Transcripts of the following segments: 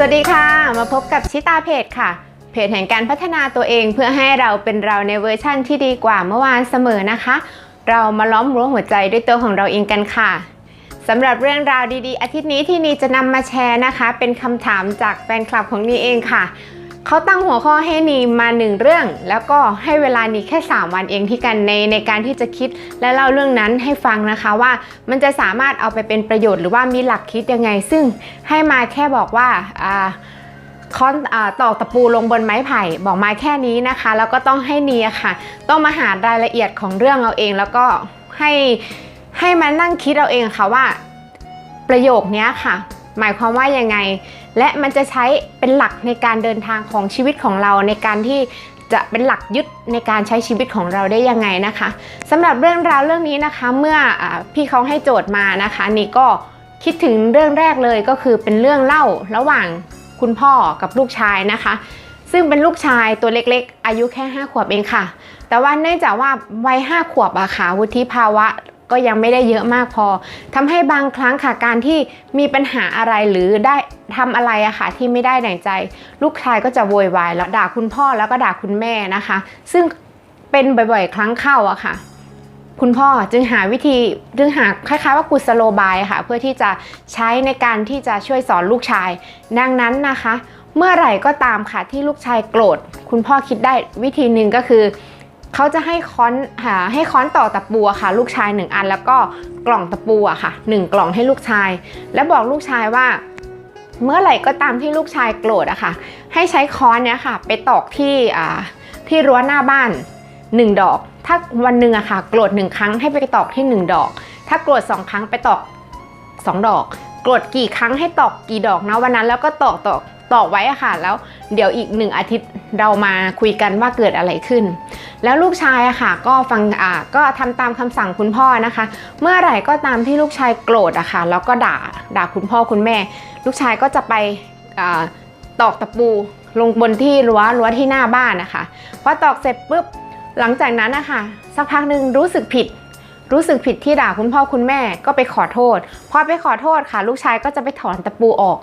สวัสดีค่ะ มาพบกับชิตาเพจค่ะ เพจแห่งการพัฒนาตัวเองเพื่อให้เราเป็นเราในเวอร์ชั่นที่ดีกว่าเมื่อวานเสมอนะคะ เรามาล้อมรั้วหัวใจด้วยตัวของเราเองกันค่ะสำหรับเรื่องราวดีๆ อาทิตย์นี้ที่นีจะนำมาแชร์นะคะ เป็นคำถามจากแฟนคลับของนีเองค่ะ เขาตั้งหัวข้อให้นีมาหนึ่งเรื่อง แล้วก็ให้เวลานีแค่ 3 วันเองที่กันในในการที่จะคิดและเล่าเรื่องนั้นให้ฟังนะคะว่ามันจะสามารถเอาไปเป็นประโยชน์หรือว่ามีหลักคิดยังไง ซึ่งให้มาแค่บอกว่าอ่าคอนอตอกตะปูลงบนไม้ไผ่บอกมาแค่นี้นะคะ แล้วก็ต้องให้เนียค่ะ ต้องมาหารายละเอียดของเรื่องเอาเอง แล้วก็ให้ให้มานั่งคิดเอาเองค่ะว่า ประโยคนี้ค่ะ หมายความว่ายังไง และมันจะใช้เป็นหลักในการเดินทางของชีวิตของเราในการที่จะเป็นหลักยึดในการใช้ชีวิตของเราได้ยังไงนะคะสำหรับเรื่องราวเรื่องนี้นะคะ เมื่ออพี่เขาให้โจทย์มานะคะนี่ก็คิดถึงเรื่องแรกเลยก็คือเป็นเรื่องเล่าระหว่างคุณพ่อกับลูกชายนะคะ ซึ่งเป็นลูกชายตัวเล็กๆ อายุแค่ 5 ขวบเองค่ะ แต่ว่าเนื่องจากว่าวัย5ขวบอะค่ะวุฒิภาวะ ก็ยังไม่ได้เยอะมากพอทำให้บางครั้งค่ะการที่มีปัญหาอะไรหรือได้ทำอะไรอะค่ะที่ไม่ได้ดั่งใจ ลูกชายก็จะโวยวายแล้วด่าคุณพ่อแล้วก็ด่าคุณแม่นะคะ ซึ่งเป็นบ่อยๆ ครั้งเข้าอะค่ะ คุณพ่อจึงหาวิธีจึงหาคล้ายๆว่ากุศโลบายค่ะ เพื่อที่จะใช้ในการที่จะช่วยสอนลูกชาย ดังนั้นนะคะ เมื่อไหร่ก็ตามค่ะที่ลูกชายโกรธ คุณพ่อคิดได้วิธีหนึ่งก็คือ เขาจะให้ค้อนหาให้ค้อนต่อตะปูอะค่ะ ลูกชายหนึ่งอัน แล้วก็กล่องตะปูอะค่ะหนึ่งกล่องให้ลูกชาย แล้วบอกลูกชายว่า เมื่อไหร่ก็ตามที่ลูกชายโกรธอะค่ะ ให้ใช้ค้อนเนี้ยค่ะ ไปตอกที่ที่รั้วหน้าบ้าน 1 ดอก ถ้าวันหนึ่งอะค่ะ โกรธหนึ่งครั้งให้ไปตอกที่ 1 ดอก ถ้าโกรธสองครั้งไปตอก 2 ดอก โกรธกี่ครั้งให้ตอกกี่ดอกนะวันนั้นแล้วก็ตอกตอก ตอกไว้อะค่ะ แล้วเดี๋ยวอีกหนึ่งอาทิตย์เรามาคุยกันว่าเกิดอะไรขึ้น แล้วลูกชายอะค่ะ ก็ฟังอ่าก็ทำตามคำสั่งคุณพ่อนะคะ เมื่อไหร่ก็ตามที่ลูกชายโกรธอะค่ะ แล้วก็ด่าด่าคุณพ่อคุณแม่ ลูกชายก็จะไปอาตอกตะปูลงบนที่รั้วรั้วที่หน้าบ้านนะคะพอตอกเสร็จปุ๊บหลังจากนั้นนะคะสักพักหนึ่งรู้สึกผิด รู้สึกผิดที่ด่าคุณพ่อคุณแม่ก็ไปขอโทษ พอไปขอโทษค่ะ ลูกชายก็จะไปถอนตะปูออก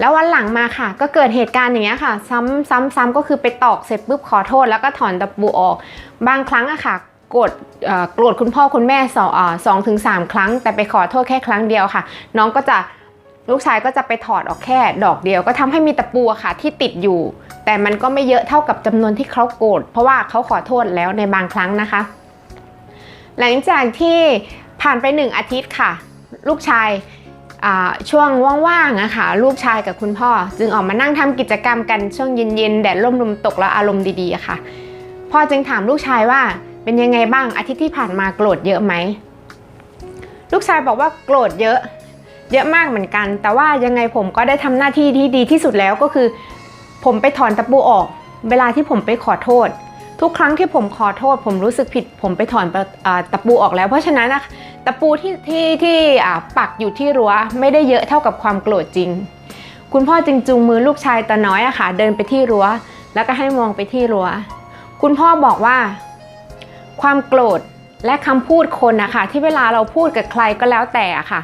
แล้ววันหลังมาค่ะ ก็เกิดเหตุการณ์อย่างเงี้ยค่ะ ซ้ำซ้ำซ้ำก็คือไปตอกเสร็จปุ๊บขอโทษ แล้วก็ถอนตะปูออก บางครั้งอะค่ะโกรธโกรธคุณพ่อคุณแม่สองสองถึงสามครั้ง แต่ไปขอโทษแค่ครั้งเดียวค่ะ น้องก็จะลูกชายก็จะไปถอดออกแค่ดอกเดียว ก็ทำให้มีตะปูค่ะที่ติดอยู่ แต่มันก็ไม่เยอะเท่ากับจำนวนที่เขาโกรธเพราะว่าเขาขอโทษแล้วในบางครั้งนะคะ หลังจากที่ผ่านไปหนึ่งอาทิตย์ค่ะ ลูกชาย ช่วงว่างๆอะคะลูกชายกับคุณพ่อ จึงออกมานั่งทำกิจกรรมกันช่วงเย็นๆแดดร่มลมตกแล้วอารมณ์ดีๆค่ะพ่อจึงถามลูกชายว่าเป็นยังไงบ้างอาทิตย์ที่ผ่านมาโกรธเยอะไหมลูกชายบอกว่าโกรธเยอะเยอะมากเหมือนกัน แต่ว่ายังไงผมก็ได้ทำหน้าที่ที่ดีที่สุดแล้วก็คือ ผมไปถอนตะปูออก เวลาที่ผมไปขอโทษ ทุกครั้งที่ผมขอโทษ ผมรู้สึกผิด ผมไปถอนตะปูออกแล้ว เพราะฉะนั้นนะตะปูที่ที่ที่อ่าปักอยู่ที่รั้วไม่ได้เยอะเท่ากับความโกรธจริง คุณพ่อจึงจูงมือลูกชายตาน้อยอะค่ะเดินไปที่รั้ว แล้วก็ให้มองไปที่รั้ว คุณพ่อบอกว่า ความโกรธและคำพูดคนนะคะที่เวลาเราพูดกับใครก็แล้วแต่อะค่ะ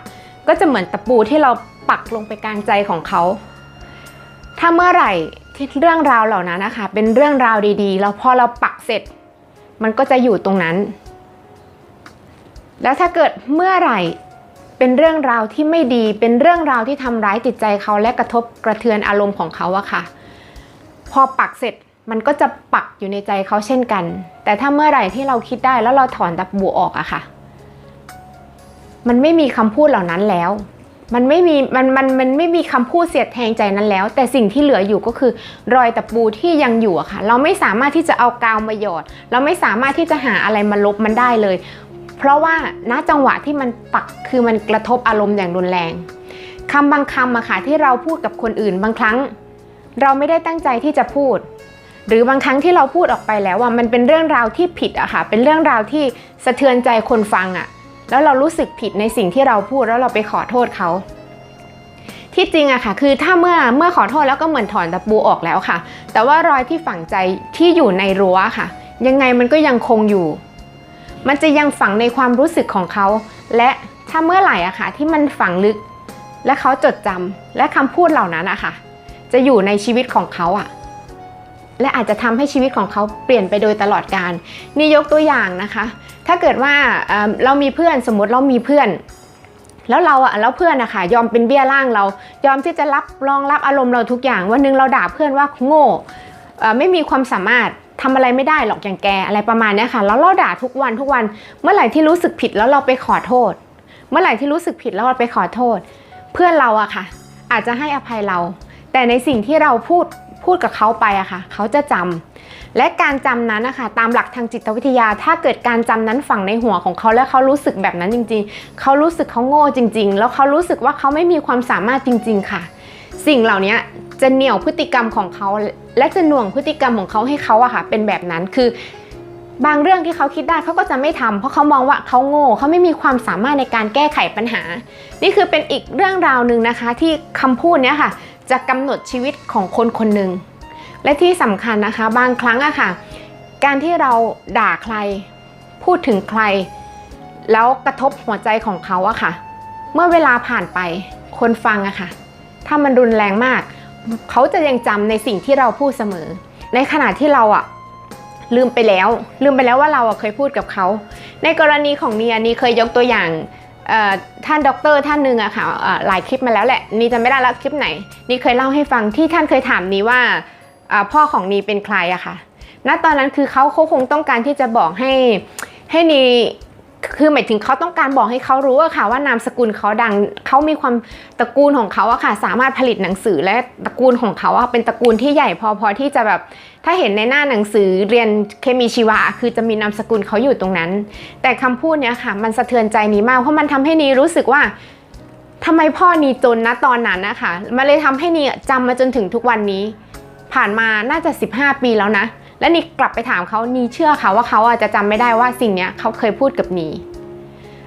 ก็จะเหมือนตะปูที่เราปักลงไปกลางใจของเขา ถ้าเมื่อไหร่ เรื่องราวเหล่านั้นนะคะ เป็นเรื่องราวดีๆ แล้วพอเราปักเสร็จ มันก็จะอยู่ตรงนั้น แล้วถ้าเกิดเมื่อไหร่เป็นเรื่องราวที่ไม่ดี เป็นเรื่องราวที่ทำร้ายจิตใจเขาและกระทบกระเทือนอารมณ์ของเขาอะค่ะ พอปักเสร็จมันก็จะปักอยู่ในใจเขาเช่นกัน แต่ถ้าเมื่อไหร่ที่เราคิดได้แล้วเราถอนตะปูออกอะค่ะ มันไม่มีคำพูดเหล่านั้นแล้ว มันไม่มีมันมันมันไม่มีคำพูดเสียดแทงใจนั้นแล้ว แต่สิ่งที่เหลืออยู่ก็คือ รอยตะปูที่ยังอยู่อะค่ะ เราไม่สามารถที่จะเอากาวมาหยอด เราไม่สามารถที่จะหาอะไรมาลบมันได้เลย เพราะว่าณจังหวะที่มันปักคือมันกระทบอารมณ์อย่างรุนแรงคำบางคำอะค่ะที่เราพูดกับคนอื่นบางครั้ง เราไม่ได้ตั้งใจที่จะพูด หรือบางครั้งที่เราพูดออกไปแล้วว่ามันเป็นเรื่องราวที่ผิดอะค่ะเป็นเรื่องราวที่สะเทือนใจคนฟังอะ แล้วเรารู้สึกผิดในสิ่งที่เราพูดแล้วเราไปขอโทษเขาที่จริงอะค่ะ คือถ้าเมื่อเมื่อขอโทษแล้วก็เหมือนถอนตะปูออกแล้วค่ะ แต่ว่ารอยที่ฝังใจที่อยู่ในรั้วค่ะ ยังไงมันก็ยังคงอยู่ มันจะยังฝังในความรู้สึกของเขา และถ้าเมื่อไหร่อะค่ะ ที่มันฝังลึก และเขาจดจำและคำพูดเหล่านั้นอะค่ะ จะอยู่ในชีวิตของเขาอะ และอาจจะทำให้ชีวิตของเขาเปลี่ยนไปโดยตลอดการนี่ยกตัวอย่างนะคะ ถ้าเกิดว่าเเรามีเพื่อนสมมติเรามีเพื่อน แล้วเราอะแล้วเพื่อนอะค่ะยอมเป็นเบี้ยล่างเรา ยอมที่จะรับรองรับอารมณ์เราทุกอย่างวันหนึงเราด่าเพื่อนว่าโง่ไม่มีความสามารถทำอะไรไม่ได้หรอกอย่างแกอะไรประมาณนี้ค่ะแล้วเราด่าทุกวันทุกวันเมื่อไหร่ที่รู้สึกผิดแล้วเราไปขอโทษ เมื่อไหร่ที่รู้สึกผิดแล้วเราไปขอโทษ เพื่อนเราอะค่ะ อาจจะให้อภัยเรา แต่ในสิ่งที่เราพูด พูดกับเขาไปอะค่ะเขาจะจำและการจำนั้นนะคะตามหลักทางจิตวิทยา ถ้าเกิดการจำนั้นฝังในหัวของเขาและเขารู้สึกแบบนั้นจริง ๆ เขารู้สึกเขาโง่จริง ๆ แล้วเขารู้สึกว่าเขาไม่มีความสามารถจริง ๆ ค่ะ สิ่งเหล่านี้จะเหนี่ยวพฤติกรรมของเขา และจะหน่วงพฤติกรรมของเขาให้เขาอะค่ะ เป็นแบบนั้นคือบางเรื่องที่เขาคิดได้เขาก็จะไม่ทำเพราะเขามองว่าเขาโง่เขาไม่มีความสามารถในการแก้ไขปัญหา นี่คือเป็นอีกเรื่องราวหนึ่งนะคะ ที่คำพูดเนี้ยค่ะ จะกำหนดชีวิตของคนคนหนึ่ง และที่สำคัญนะคะบางครั้งอะค่ะ การที่เราด่าใคร พูดถึงใคร แล้วกระทบหัวใจของเขาอะค่ะ เมื่อเวลาผ่านไปคนฟังอะค่ะ ถ้ามันรุนแรงมาก เขาจะยังจำในสิ่งที่เราพูดเสมอ ในขณะที่เราอะลืมไปแล้ว ลืมไปแล้วว่าเราเคยพูดกับเขา ในกรณีของเนียนี่เคยยกตัวอย่าง ท่านด็อกเตอร์ท่านหนึ่งอะค่ะหลายคลิปมาแล้วแหละนี่จะไม่ได้แล้วคลิปไหน นี่เคยเล่าให้ฟังที่ท่านเคยถามนี้ว่าพ่อของนีเป็นใครอะค่ะณตอนนั้นคือเขาเขาคงต้องการที่จะบอกให้ให้นี คือหมายถึงเขาต้องการบอกให้เขารู้อะค่ะว่านามสกุลเขาดังเขามีความตระกูลของเขาอะค่ะ สามารถผลิตหนังสือและตระกูลของเขาอะเป็นตระกูลที่ใหญ่พอพอที่จะแบบถ้าเห็นในหน้าหนังสือเรียนเคมีชีวะคือจะมีนามสกุลเขาอยู่ตรงนั้น แต่คำพูดเนี้ยค่ะ มันสะเทือนใจนีมากเพราะมันทำให้นีรู้สึกว่าทำไมพ่อนีจนนะตอนนั้นนะคะมันเลยทำให้นีจำมาจนถึงทุกวันนี้ ผ่านมาน่าจะ 15 ปีแล้วนะ และนีกลับไปถามเขานีเชื่อค่ะว่าเขาอาจจะจำไม่ได้ว่าสิ่งเนี้ยเขาเคยพูดกับนี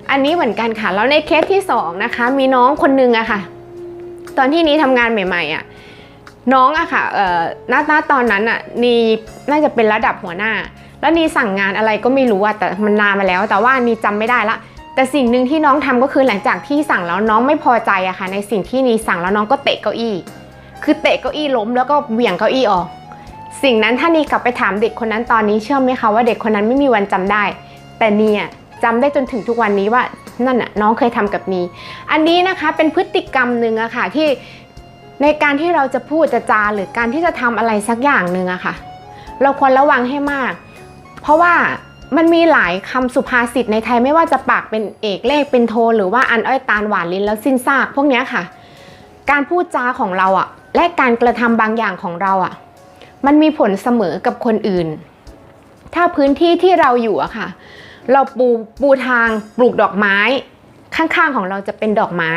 อันนี้เหมือนกันค่ะ แล้วในเคสที่สองนะคะ มีน้องคนนึงอะค่ะ ตอนที่นี้ทำงานใหม่ๆอะน้องอะค่ะเอ่อณณตอนนั้นอะนีน่าจะเป็นระดับหัวหน้า แล้วนีสั่งงานอะไรก็ไม่รู้อะแต่มันนานมาแล้ว แต่ว่านีจำไม่ได้ละแต่สิ่งหนึ่งที่น้องทำก็คือหลังจากที่สั่งแล้วน้องไม่พอใจอะค่ะ ในสิ่งที่นีสั่งแล้วน้องก็เตะเก้าอี้ คือเตะเก้าอี้ล้มแล้วก็เหวี่ยงเก้าอี้ออก สิ่งนั้นถ้านีกลับไปถามเด็กคนนั้นตอนนี้เชื่อไหมคะว่าเด็กคนนั้นไม่มีวันจำได้ แต่นีอะจำได้จนถึงทุกวันนี้ว่านั่นน่ะน้องเคยทำกับนีอันนี้นะคะเป็นพฤติกรรมหนึ่งอะค่ะที่ในการที่เราจะพูดจะจาหรือการที่จะทำอะไรสักอย่างหนึ่งอะค่ะ เราควรระวังให้มาก เพราะว่ามันมีหลายคำสุภาษิตในไทยไม่ว่าจะปากเป็นเอกเลขเป็นโท หรือว่าอันอ้อยตาลหวานลิ้นแล้วสิ้นซากพวกนี้ค่ะ การพูดจาของเราอะและการกระทำบางอย่างของเราอะ มันมีผลเสมอกับคนอื่น ถ้าพื้นที่ที่เราอยู่อะค่ะ เราปูปูทางปลูกดอกไม้ ข้างๆของเราจะเป็นดอกไม้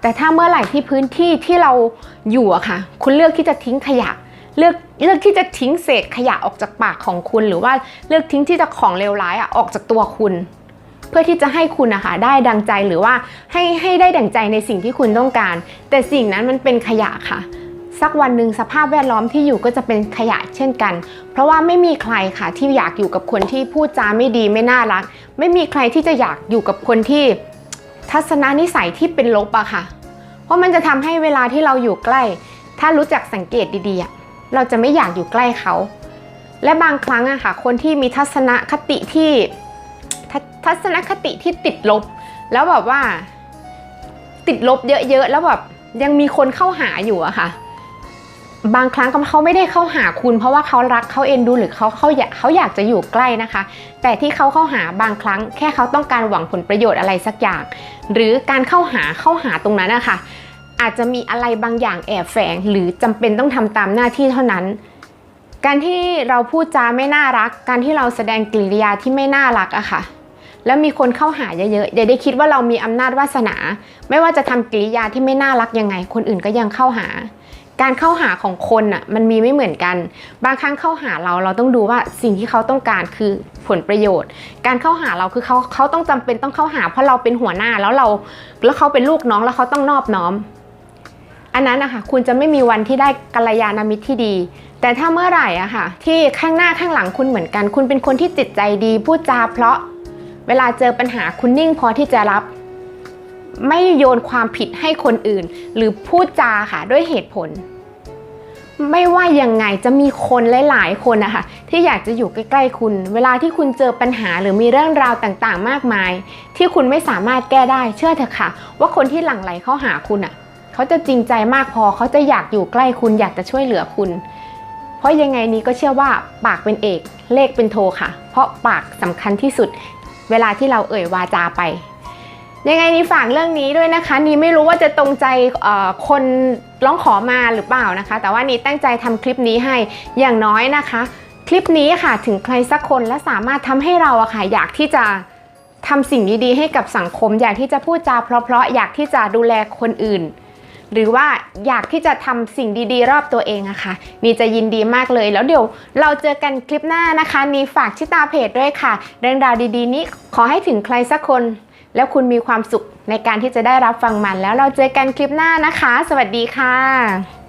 แต่ถ้าเมื่อไหร่ที่พื้นที่ที่เราอยู่อะค่ะ คุณเลือกที่จะทิ้งขยะ เลือกเลือกที่จะทิ้งเศษขยะออกจากปากของคุณ หรือว่าเลือกทิ้งที่จะของเลวร้ายอะออกจากตัวคุณ เพื่อที่จะให้คุณนะคะได้ดังใจหรือว่าให้ให้ได้ดังใจในสิ่งที่คุณต้องการ แต่สิ่งนั้นมันเป็นขยะค่ะ สักวันหนึ่งสภาพแวดล้อมที่อยู่ก็จะเป็นขยะเช่นกัน เพราะว่าไม่มีใครค่ะที่อยากอยู่กับคนที่พูดจาไม่ดีไม่น่ารัก ไม่มีใครที่จะอยากอยู่กับคนที่ทัศนนิสัยที่เป็นลบอะค่ะ เพราะมันจะทำให้เวลาที่เราอยู่ใกล้ ถ้ารู้จักสังเกตดีๆ เราจะไม่อยากอยู่ใกล้เขา และบางครั้งอะค่ะ คนที่มีทัศนคติที่ททัศนคติที่ติดลบ แล้วแบบว่า ติดลบเยอะๆแล้วแบบยังมีคนเข้าหาอยู่อะค่ะ บางครั้งเขาไม่ได้เข้าหาคุณ เพราะว่าเขารักเขาเอ็นดูหรือเขาเขาอยากเขาอยากจะอยู่ใกล้นะคะ แต่ที่เขาเข้าหาบางครั้ง แค่เขาต้องการหวังผลประโยชน์อะไรสักอย่าง หรือการเข้าหาเข้าหาตรงนั้นนะคะอาจจะมีอะไรบางอย่างแอบแฝง หรือจำเป็นต้องทำตามหน้าที่เท่านั้น การที่เราพูดจาไม่น่ารัก การที่เราแสดงกิริยาที่ไม่น่ารักอะค่ะแล้วมีคนเข้าหาเยอะๆอย่าได้คิดว่าเรามีอำนาจวาสนา ไม่ว่าจะทำกิริยาที่ไม่น่ารักยังไง คนอื่นก็ยังเข้าหา การเข้าหาของคนอะมันมีไม่เหมือนกัน บางครั้งเข้าหาเราเราต้องดูว่าสิ่งที่เขาต้องการคือผลประโยชน์ การเข้าหาเราคือเขาเขาต้องจำเป็นต้องเข้าหา เพราะเราเป็นหัวหน้าแล้วเราแล้วเขาเป็นลูกน้องแล้วเขาต้องนอบน้อม อันนั้นนะคะคุณจะไม่มีวันที่ได้กัลยาณมิตรที่ดี แต่ถ้าเมื่อไหร่อะค่ะ ที่ข้างหน้าข้างหลังคุณเหมือนกัน คุณเป็นคนที่จิตใจดีพูดจาเพราะเวลาเจอปัญหาคุณนิ่งพอที่จะรับ ไม่โยนความผิดให้คนอื่น หรือพูดจาค่ะด้วยเหตุผล ไม่ว่ายังไงจะมีคนหลาย ๆ คนนะคะที่อยากจะอยู่ใกล้ ๆ คุณ เวลาที่คุณเจอปัญหาหรือมีเรื่องราวต่างๆ มากมาย ที่คุณไม่สามารถแก้ได้เชื่อเถอะค่ะ ว่าคนที่หลั่งไหลเข้าหาคุณอะเขาจะจริงใจมากพอเขาจะอยากอยู่ใกล้คุณอยากจะช่วยเหลือคุณ เพราะยังไงนี้ก็เชื่อว่าปากเป็นเอก เลขเป็นโทค่ะ เพราะปากสำคัญที่สุด เวลาที่เราเอ่ยวาจาไป ยังไงนี่ฝากเรื่องนี้ด้วยนะคะ นี่ไม่รู้ว่าจะตรงใจคนร้องขอมาหรือเปล่านะคะ แต่ว่านี่ตั้งใจทำคลิปนี้ให้อย่างน้อยนะคะ คลิปนี้ค่ะถึงใครสักคนและสามารถทำให้เราอะค่ะอยากที่จะทำสิ่งดีๆให้กับสังคม อยากที่จะพูดจาเพราะๆอยากที่จะดูแลคนอื่น หรือว่าอยากที่จะทำสิ่งดีๆ รอบตัวเองอะค่ะนี่จะยินดีมากเลยแล้วเดี๋ยวเราเจอกันคลิปหน้านะคะนี่ฝากชิตาเพจด้วยค่ะ เรื่องราวดีๆ นี้ขอให้ถึงใครสักคน แล้วคุณมีความสุขในการที่จะได้รับฟังมัน แล้วเราเจอกันคลิปหน้านะคะ สวัสดีค่ะ